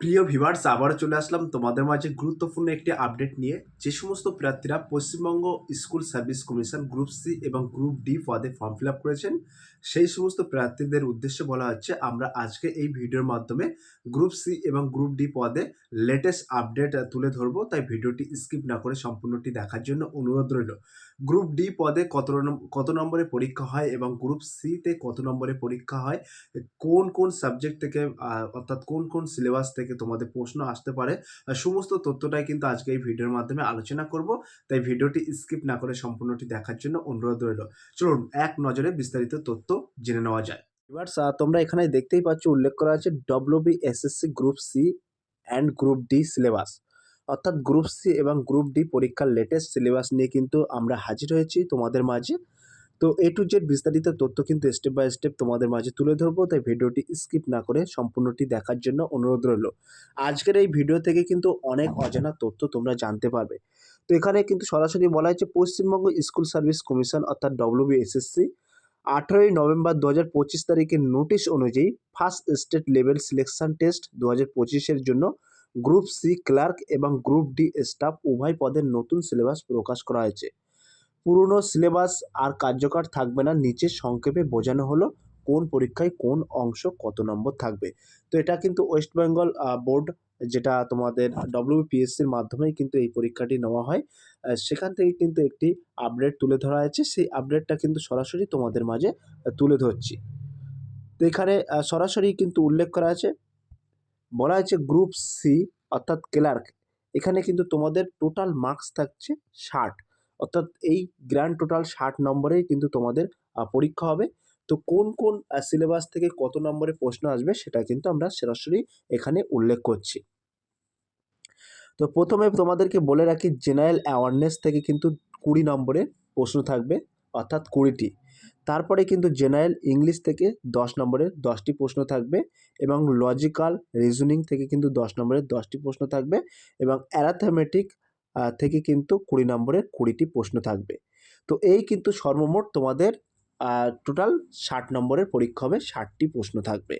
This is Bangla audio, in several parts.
প্রিয় ভিভার্স আবারও চলে আসলাম তোমাদের মাঝে গুরুত্বপূর্ণ একটি আপডেট নিয়ে। যে সমস্ত প্রার্থীরা Paschimbanga school service commission group C এবং গ্রুপ ডি পদে ফর্ম ফিল আপ করেছেন, সেই সমস্ত প্রার্থীদের উদ্দেশ্যে বলা হচ্ছে, আমরা আজকে এই ভিডিওর মাধ্যমে গ্রুপ সি এবং গ্রুপ ডি পদে লেটেস্ট আপডেট তুলে ধরবো। তাই ভিডিওটি স্কিপ না করে সম্পূর্ণটি দেখার জন্য অনুরোধ রইল। গ্রুপ ডি পদে কত কত নম্বরে পরীক্ষা হয় এবং গ্রুপ সিতে কত নম্বরে পরীক্ষা হয়, কোন কোন সাবজেক্ট থেকে অর্থাৎ কোন কোন সিলেবাস থেকে তোমাদের প্রশ্ন আসতে পারে। সমস্ত তথ্যটাই কিন্তু আজকে এই ভিডিওর মাধ্যমে আলোচনা করব। তাই ভিডিওটি স্কিপ না করে সম্পূর্ণটি দেখার জন্য অনুরোধ রইল। চলুন এক নজরে বিস্তারিত তথ্য জেনে নেওয়া যায় এবার সা- তোমরা এখানে দেখতেই পাচ্ছ উল্লেখ করা আছে WB SSC group C and group D syllabus অর্থাৎ গ্রুপ সি এবং গ্রুপ ডি পরীক্ষার লেটেস্ট সিলেবাস নিয়ে কিন্তু আমরা হাজির হয়েছি তোমাদের মাঝে। তো এ টু জেড বিস্তারিত তথ্য কিন্তু স্টেপ বাই স্টেপ তোমাদের মাঝে তুলে ধরবো, তাই ভিডিওটি স্কিপ না করে সম্পূর্ণটি দেখার জন্য অনুরোধ রইল। আজকের এই ভিডিও থেকে কিন্তু অনেক অজানা তথ্য তোমরা জানতে পারবে। তো এখানে কিন্তু সরাসরি বলা হয়েছে, পশ্চিমবঙ্গ স্কুল সার্ভিস কমিশন অর্থাৎ ডব্লিউবিএসএসসি আঠেরোই নভেম্বর দু হাজার পঁচিশ তারিখের নোটিশ অনুযায়ী first state level selection test দু হাজার পঁচিশের জন্য গ্রুপ সি ক্লার্ক এবং গ্রুপ ডি স্টাফ উভয় পদের নতুন সিলেবাস প্রকাশ করা হয়েছে। পুরনো সিলেবাস আর কার্যকর থাকবে না। নিচে সংক্ষেপে বোঝানো হলো কোন পরীক্ষায় কোন অংশ কত নম্বর থাকবে। তো এটা কিন্তু ওয়েস্ট বেঙ্গল বোর্ড যেটা তোমাদের ডব্লিউপিএসসির মাধ্যমেই কিন্তু এই পরীক্ষাটি নেওয়া হয়। সেখান থেকে কিন্তু একটি আপডেট তুলে ধরা হয়েছে। সেই আপডেটটা কিন্তু সরাসরি তোমাদের মাঝে তুলে ধরছি। তো এখানে সরাসরি কিন্তু উল্লেখ করা আছে। বলা হয়েছে গ্রুপ সি অর্থাৎ ক্লার্ক। এখানে কিন্তু তোমাদের টোটাল মার্কস থাকছে ষাট। অর্থাৎ এই গ্র্যান্ড টোটাল ষাট নম্বরেই কিন্তু তোমাদের পরীক্ষা হবে। তো কোন কোন সিলেবাস থেকে কত নম্বরে প্রশ্ন আসবে সেটা কিন্তু আমরা সরাসরি এখানে উল্লেখ করছি। তো প্রথমে তোমাদেরকে বলে রাখি জেনারেল অ্যাওয়ারনেস থেকে কিন্তু কুড়ি নম্বরে প্রশ্ন থাকবে, অর্থাৎ কুড়িটি। তারপরে কিন্তু জেনারেল ইংলিশ থেকে দশ নম্বরের দশটি প্রশ্ন থাকবে এবং লজিক্যাল রিজনিং থেকে কিন্তু দশ নম্বরের দশটি প্রশ্ন থাকবে এবং অ্যারাথমেটিক থেকে কিন্তু কুড়ি নম্বরের কুড়িটি প্রশ্ন থাকবে। তো এই কিন্তু সর্বমোট তোমাদের টোটাল ষাট নম্বরের পরীক্ষা হবে, ষাটটি প্রশ্ন থাকবে।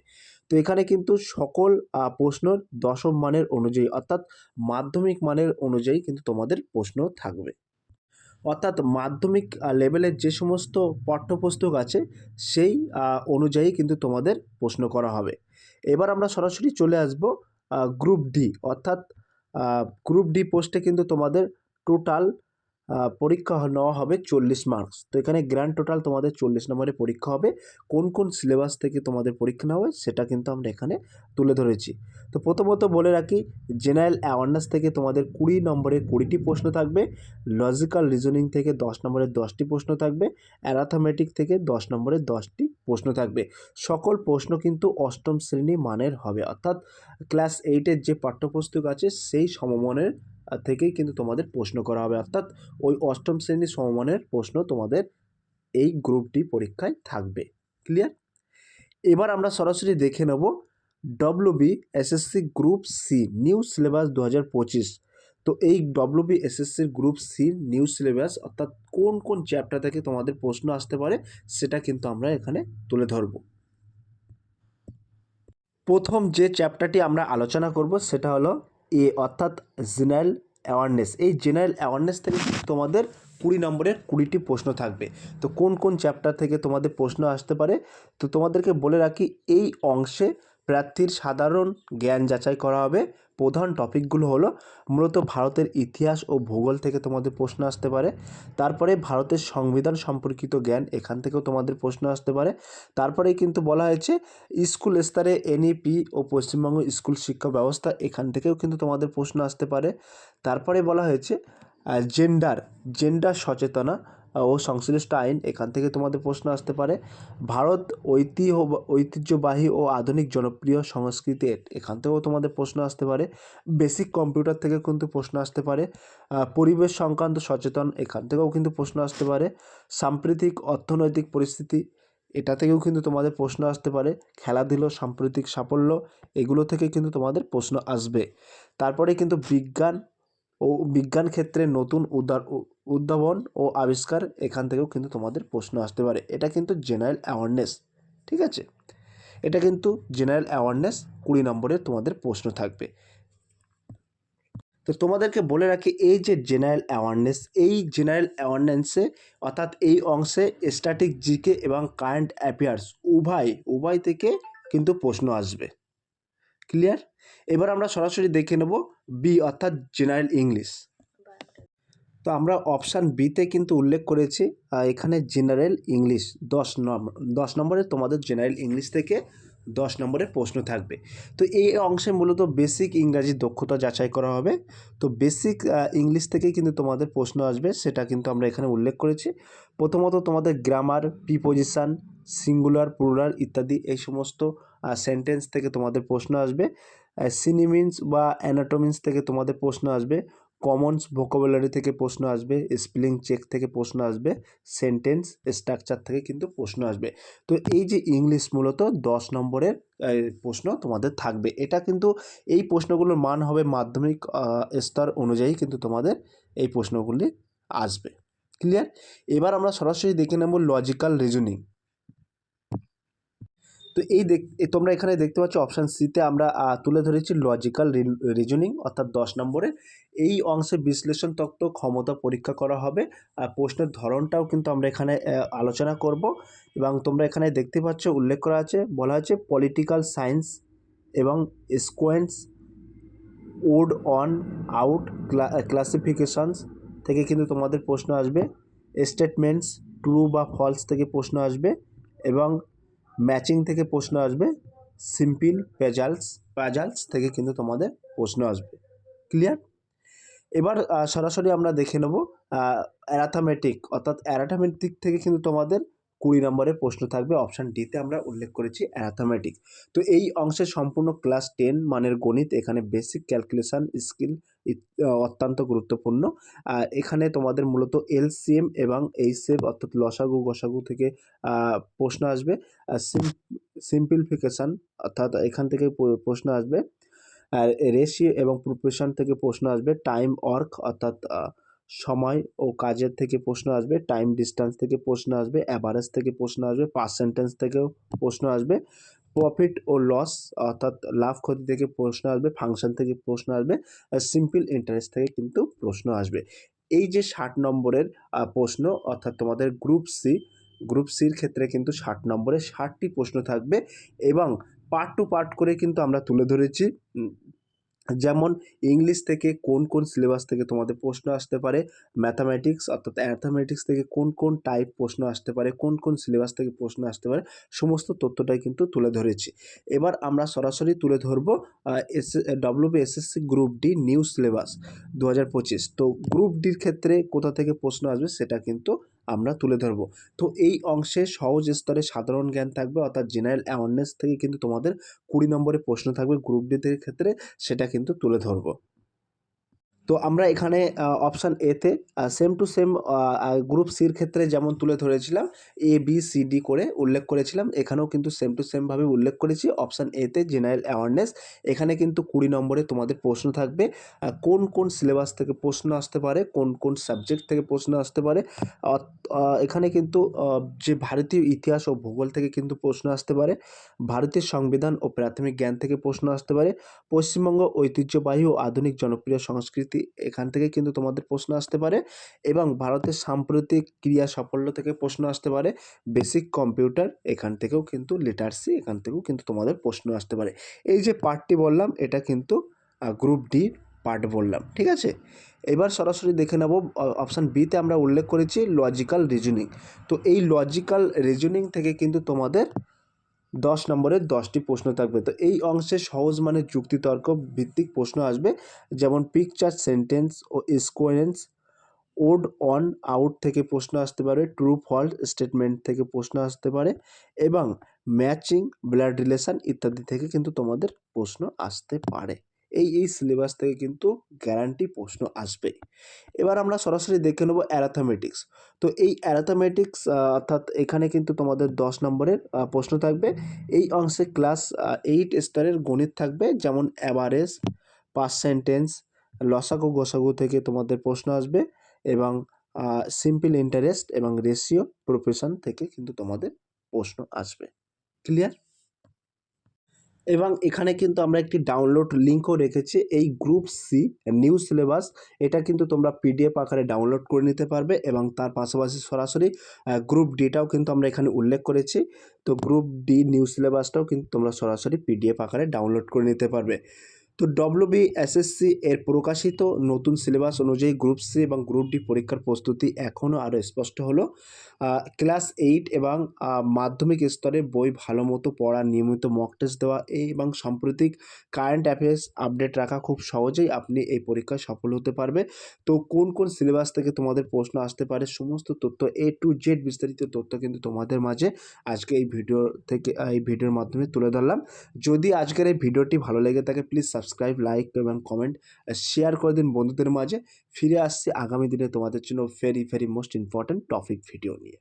তো এখানে কিন্তু সকল প্রশ্নর দশম মানের অনুযায়ী, অর্থাৎ মাধ্যমিক মানের অনুযায়ী কিন্তু তোমাদের প্রশ্ন থাকবে। অর্থাৎ মাধ্যমিক লেভেলের যে সমস্ত পাঠ্যপুস্তক আছে, সেই অনুযায়ী কিন্তু তোমাদের প্রশ্ন করা হবে। এবার আমরা সরাসরি চলে আসব গ্রুপ ডি অর্থাৎ গ্রুপ ডি পোস্টে কিন্তু তোমাদের টোটাল পরীক্ষা নেওয়া হবে চল্লিশ মার্কস তো এখানে গ্র্যান্ড টোটাল তোমাদের চল্লিশ নম্বরের পরীক্ষা হবে। কোন কোন সিলেবাস থেকে তোমাদের পরীক্ষা নেওয়া হবে সেটা কিন্তু আমরা এখানে তুলে ধরেছি। তো প্রথমত বলে রাখি জেনারেল অ্যাওয়ারনেস থেকে তোমাদের কুড়ি নম্বরের কুড়িটি প্রশ্ন থাকবে লজিক্যাল রিজনিং থেকে দশ নম্বরের দশটি প্রশ্ন থাকবে অ্যারাথমেটিক থেকে দশ নম্বরের দশটি প্রশ্ন থাকবে। সকল প্রশ্ন কিন্তু অষ্টম শ্রেণি মানের হবে। অর্থাৎ ক্লাস এইটের যে পাঠ্যপুস্তক আছে, সেই সমমানের থেকেই কিন্তু তোমাদের প্রশ্ন করা হবে। অর্থাৎ ওই অষ্টম শ্রেণির সমমানের প্রশ্ন তোমাদের এই গ্রুপটি পরীক্ষায় থাকবে। ক্লিয়ার এবার আমরা সরাসরি দেখে নেব WB SSC group C new syllabus দু হাজার পঁচিশ। তো এই ডব্লিউবি এসএসসির গ্রুপ সি নিউ সিলেবাস অর্থাৎ কোন কোন চ্যাপ্টার থেকে তোমাদের প্রশ্ন আসতে পারে, সেটা কিন্তু আমরা এখানে তুলে ধরব। প্রথম যে চ্যাপ্টারটি আমরা আলোচনা করব, সেটা হলো এ অর্থাৎ জেনারেল অ্যাওয়ারনেস এই জেনারেল অ্যাওয়ারনেস থেকে তোমাদের কুড়ি নম্বরের কুড়িটি প্রশ্ন থাকবে। তো কোন কোন চ্যাপ্টার থেকে তোমাদের প্রশ্ন আসতে পারে, তো তোমাদেরকে বলে রাখি, এই অংশে প্রার্থীর সাধারণ জ্ঞান যাচাই করা হবে। প্রধান টপিকগুলো হলো মূলত ভারতের ইতিহাস ও ভূগোল থেকে তোমাদের প্রশ্ন আসতে পারে। তারপরে ভারতের সংবিধান সম্পর্কিত জ্ঞান, এখান থেকেও তোমাদের প্রশ্ন আসতে পারে। তারপরে কিন্তু বলা হয়েছে, স্কুল স্তরে এনইপি ও পশ্চিমবঙ্গ স্কুল শিক্ষা ব্যবস্থা, এখান থেকেও কিন্তু তোমাদের প্রশ্ন আসতে পারে। তারপরে বলা হয়েছে জেন্ডার জেন্ডার সচেতনা ও সংশ্লিষ্ট আইন, এখান থেকে তোমাদের প্রশ্ন আসতে পারে, ভারত ঐতিহ্য, ঐতিহ্যবাহী ও আধুনিক জনপ্রিয় সংস্কৃতি এ- এখান থেকেও তোমাদের প্রশ্ন আসতে পারে বেসিক কম্পিউটার থেকে কিন্তু প্রশ্ন আসতে পারে পরিবেশ সংক্রান্ত সচেতন, এখান থেকেও কিন্তু প্রশ্ন আসতে পারে, সাম্প্রতিক অর্থনৈতিক পরিস্থিতি, এটা থেকেও কিন্তু তোমাদের প্রশ্ন আসতে পারে, খেলাধুলো, সাম্প্রতিক সাফল্য, এগুলো থেকে কিন্তু তোমাদের প্রশ্ন আসবে। তারপরে কিন্তু বিজ্ঞান ও বিজ্ঞান ক্ষেত্রে নতুন উদ্ধার উদ্ভাবন ও আবিষ্কার এখান থেকেও কিন্তু তোমাদের প্রশ্ন আসতে পারে। এটা কিন্তু জেনারেল অ্যাওয়ারনেস ঠিক আছে? এটা কিন্তু জেনারেল অ্যাওয়ারনেস কুড়ি নম্বরের তোমাদের প্রশ্ন থাকবে। তো তোমাদেরকে বলে রাখি, এই যে জেনারেল অ্যাওয়ারনেস এই জেনারেল অ্যাওয়ারনেসে অর্থাৎ এই অংশে স্ট্যাটিক জিকে এবং কারেন্ট অ্যাফেয়ার্স উভয় উভয় থেকে কিন্তু প্রশ্ন আসবে। ক্লিয়ার এবার আমরা সরাসরি দেখে নেব বি অর্থাৎ জেনারেল ইংলিশ তো আমরা অপশান বিতে কিন্তু উল্লেখ করেছি এখানে জেনারেল ইংলিশ দশ নম্বর দশ নম্বরে তোমাদের জেনারেল ইংলিশ থেকে দশ নম্বরের প্রশ্ন থাকবে। তো এই অংশে মূলত বেসিক ইংরাজি দক্ষতা যাচাই করা হবে। তো বেসিক ইংলিশ থেকেই কিন্তু তোমাদের প্রশ্ন আসবে, সেটা কিন্তু আমরা এখানে উল্লেখ করেছি। প্রথমত তোমাদের গ্রামার প্রিপোজিশান সিঙ্গুলার প্লুরাল ইত্যাদি এই সমস্ত সেন্টেন্স থেকে তোমাদের প্রশ্ন আসবে। সিনিমিন্স বা অ্যানাটোমিন্স থেকে তোমাদের প্রশ্ন আসবে কমনস ভোকাবুলারি থেকে প্রশ্ন আসবে স্পেলিং চেক থেকে প্রশ্ন আসবে সেন্টেন্স স্ট্রাকচার থেকে কিন্তু প্রশ্ন আসবে। তো এই যে ইংলিশ মূলত দশ নম্বরের প্রশ্ন তোমাদের থাকবে। এটা কিন্তু এই প্রশ্নগুলোর মান হবে মাধ্যমিক স্তর অনুযায়ী কিন্তু তোমাদের এই প্রশ্নগুলি আসবে। ক্লিয়ার এবার আমরা সরাসরি দেখে নেব লজিক্যাল রিজনিং তো এই দেখ তোমরা এখানে দেখতে পাচ্ছ অপশান সিতে আমরা তুলে ধরেছি লজিক্যাল রিজনিং অর্থাৎ দশ নম্বরে। এই অংশে বিশ্লেষণ তত্ত্ব ক্ষমতা পরীক্ষা করা হবে। আর প্রশ্নের ধরনটাও কিন্তু আমরা এখানে আলোচনা করব। এবং তোমরা এখানে দেখতে পাচ্ছ উল্লেখ করা আছে, বলা আছে পলিটিক্যাল সায়েন্স এবং sequence odd one out classifications থেকে কিন্তু তোমাদের প্রশ্ন আসবে। স্টেটমেন্টস ট্রু বা ফলস থেকে প্রশ্ন আসবে। এবং ম্যাচিং থেকে প্রশ্ন আসবে, সিম্পল পেজালস প্যাজালস থেকে কিন্তু তোমাদের প্রশ্ন আসবে। ক্লিয়ার এবার সরাসরি আমরা দেখে নেব অ্যারাথামেটিক অর্থাৎ অ্যারাথামেটিক থেকে কিন্তু তোমাদের কুড়ি নম্বরের প্রশ্ন থাকবে অপশান ডিতে আমরা উল্লেখ করেছি অ্যারাথামেটিক তো এই অংশে সম্পূর্ণ ক্লাস টেন মানের গণিত এখানে বেসিক ক্যালকুলেশান স্কিল অত্যন্ত গুরুত্বপূর্ণ। এখানে তোমাদের মূলত এলসিএম এবং এইচএফ অর্থাৎ লসাগু, গসাগু থেকে প্রশ্ন আসবে। সিম্পলিফিকেশান অর্থাৎ এখান থেকে প্রশ্ন আসবে। আর রেশিও এবং প্রফেশন থেকে প্রশ্ন আসবে টাইম ওয়ার্ক অর্থাৎ সময় ও কাজের থেকে প্রশ্ন আসবে টাইম ডিস্টেন্স থেকে প্রশ্ন আসবে অ্যাভারেজ থেকে প্রশ্ন আসবে পার্সেন্টেজ থেকেও প্রশ্ন আসবে প্রফিট ও লস অর্থাৎ লাভ ক্ষতি থেকে প্রশ্ন আসবে ফাংশন থেকে প্রশ্ন আসবে, আর সিম্পল ইন্টারেস্ট থেকে কিন্তু প্রশ্ন আসবে। এই যে ষাট নম্বরের প্রশ্ন অর্থাৎ তোমাদের গ্রুপ সি গ্রুপ সির ক্ষেত্রে কিন্তু ষাট নম্বরে ষাটটি প্রশ্ন থাকবে এবং পার্ট টু পার্ট করে কিন্তু আমরা তুলে ধরেছি। যেমন ইংলিশ থেকে কোন কোন সিলেবাস থেকে তোমাদের প্রশ্ন আসতে পারে ম্যাথামেটিক্স অর্থাৎ অ্যাথামেটিক্স থেকে কোন কোন টাইপ প্রশ্ন আসতে পারে, কোন কোন সিলেবাস থেকে প্রশ্ন আসতে পারে, সমস্ত তথ্যটাই কিন্তু তুলে ধরেছি। এবার আমরা সরাসরি তুলে ধরবো S WB SSC group D new syllabus দু হাজার পঁচিশ। তো গ্রুপ ডির ক্ষেত্রে কোথা থেকে প্রশ্ন আসবে সেটা কিন্তু আমরা তুলে ধরব। তো এই অংশে সহজ স্তরে সাধারণ জ্ঞান থাকবে, অর্থাৎ জেনারেল অ্যাওয়ারনেস থেকে কিন্তু তোমাদের কুড়ি নম্বরে প্রশ্ন থাকবে গ্রুপ ডিদের ক্ষেত্রে, সেটা কিন্তু তুলে ধরবো। তো আমরা এখানে অপশান এতে সেম টু সেম গ্রুপ সির ক্ষেত্রে যেমন তুলে ধরেছিলাম এ বি সি ডি করে উল্লেখ করেছিলাম, এখানেও কিন্তু সেম টু সেমভাবে উল্লেখ করেছি। অপশান এতে জেনারেল অ্যাওয়ারনেস এখানে কিন্তু কুড়ি নম্বরে তোমাদের প্রশ্ন থাকবে কোন কোন সিলেবাস থেকে প্রশ্ন আসতে পারে, কোন কোন সাবজেক্ট থেকে প্রশ্ন আসতে পারে এখানে কিন্তু যে ভারতীয় ইতিহাস ও ভূগোল থেকে কিন্তু প্রশ্ন আসতে পারে, ভারতীয় সংবিধান ও প্রাথমিক জ্ঞান থেকে প্রশ্ন আসতে পারে, পশ্চিমবঙ্গ ঐতিহ্যবাহী ও আধুনিক জনপ্রিয় সংস্কৃতি এখান থেকে কিন্তু তোমাদের প্রশ্ন আসতে পারে এবং ভারতের সাম্প্রতিক ক্রিয়া সাফল্য থেকে প্রশ্ন আসতে পারে। বেসিক কম্পিউটার এখান থেকেও কিন্তু লিটারসি এখান থেকেও কিন্তু তোমাদের প্রশ্ন আসতে পারে। এই যে পার্টটি বললাম, এটা কিন্তু গ্রুপ ডি পার্ট বললাম, ঠিক আছে? এবার সরাসরি দেখে নেব অপশান বিতে আমরা উল্লেখ করেছি লজিক্যাল রিজনিং তো এই লজিক্যাল রিজনিং থেকে কিন্তু তোমাদের দশ নম্বরের দশটি প্রশ্ন থাকবে। তো এই অংশে সহজ মানে যুক্তিতর্ক ভিত্তিক প্রশ্ন আসবে, যেমন পিকচার সেন্টেন্স ও স্কোয়েন্স ওড অন আউট থেকে প্রশ্ন আসতে পারে ট্রু ফল্ট স্টেটমেন্ট থেকে প্রশ্ন আসতে পারে এবং ম্যাচিং ব্লাড রিলেশান ইত্যাদি থেকে কিন্তু তোমাদের প্রশ্ন আসতে পারে। এই এই সিলেবাস থেকে কিন্তু গ্যারান্টি প্রশ্ন আসবে। এবার আমরা সরাসরি দেখে নেব অ্যারাথমেটিক্স তো এই অ্যারাথমেটিক্স অর্থাৎ এখানে কিন্তু তোমাদের দশ নম্বরের প্রশ্ন থাকবে। এই অংশে ক্লাস এইট স্তরের গণিত থাকবে, যেমন অ্যাভারেজ পার্সেন্টেন্স লসাগু, গোসাগু থেকে তোমাদের প্রশ্ন আসবে এবং সিম্পল ইন্টারেস্ট এবং রেশিও প্রফেশন থেকে কিন্তু তোমাদের প্রশ্ন আসবে। ক্লিয়ার এবং এখানে কিন্তু আমরা একটি ডাউনলোড লিঙ্কও রেখেছি, এই গ্রুপ সি নিউ সিলেবাস এটা কিন্তু তোমরা পিডিএফ আকারে ডাউনলোড করে নিতে পারবে এবং তার পাশাপাশি সরাসরি গ্রুপ ডিটাও কিন্তু আমরা এখানে উল্লেখ করেছি। তো গ্রুপ ডি নিউ সিলেবাসটাও কিন্তু তোমরা সরাসরি পিডিএফ আকারে ডাউনলোড করে নিতে পারবে। তো ডব্লিউবি এসএসসি এর প্রকাশিত নতুন সিলেবাস অনুযায়ী গ্রুপ সি এবং গ্রুপ ডি পরীক্ষার প্রস্তুতি এখনও আরও স্পষ্ট হলো। ক্লাস এইট এবং মাধ্যমিক স্তরে বই ভালো মতো পড়া, নিয়মিত মক টেস্ট দেওয়া এবং সাম্প্রতিক কারেন্ট অ্যাফেয়ার্স আপডেট রাখা খুব সহজেই আপনি এই পরীক্ষায় সফল হতে পারবে। তো কোন কোন সিলেবাস থেকে তোমাদের প্রশ্ন আসতে পারে সমস্ত তথ্য এ টু জেড বিস্তারিত তথ্য কিন্তু তোমাদের মাঝে আজকে এই ভিডিও থেকে এই ভিডিওর মাধ্যমে তুলে ধরলাম। যদি আজকের এই ভিডিওটি ভালো লেগে থাকে প্লিজ সাবস্ক্রাইব লাইক এবং কমেন্ট শেয়ার করে দিন বন্ধুদের মাঝে। ফিরে আসছি আগামী দিনে তোমাদের জন্য very very most important topic video নিয়ে।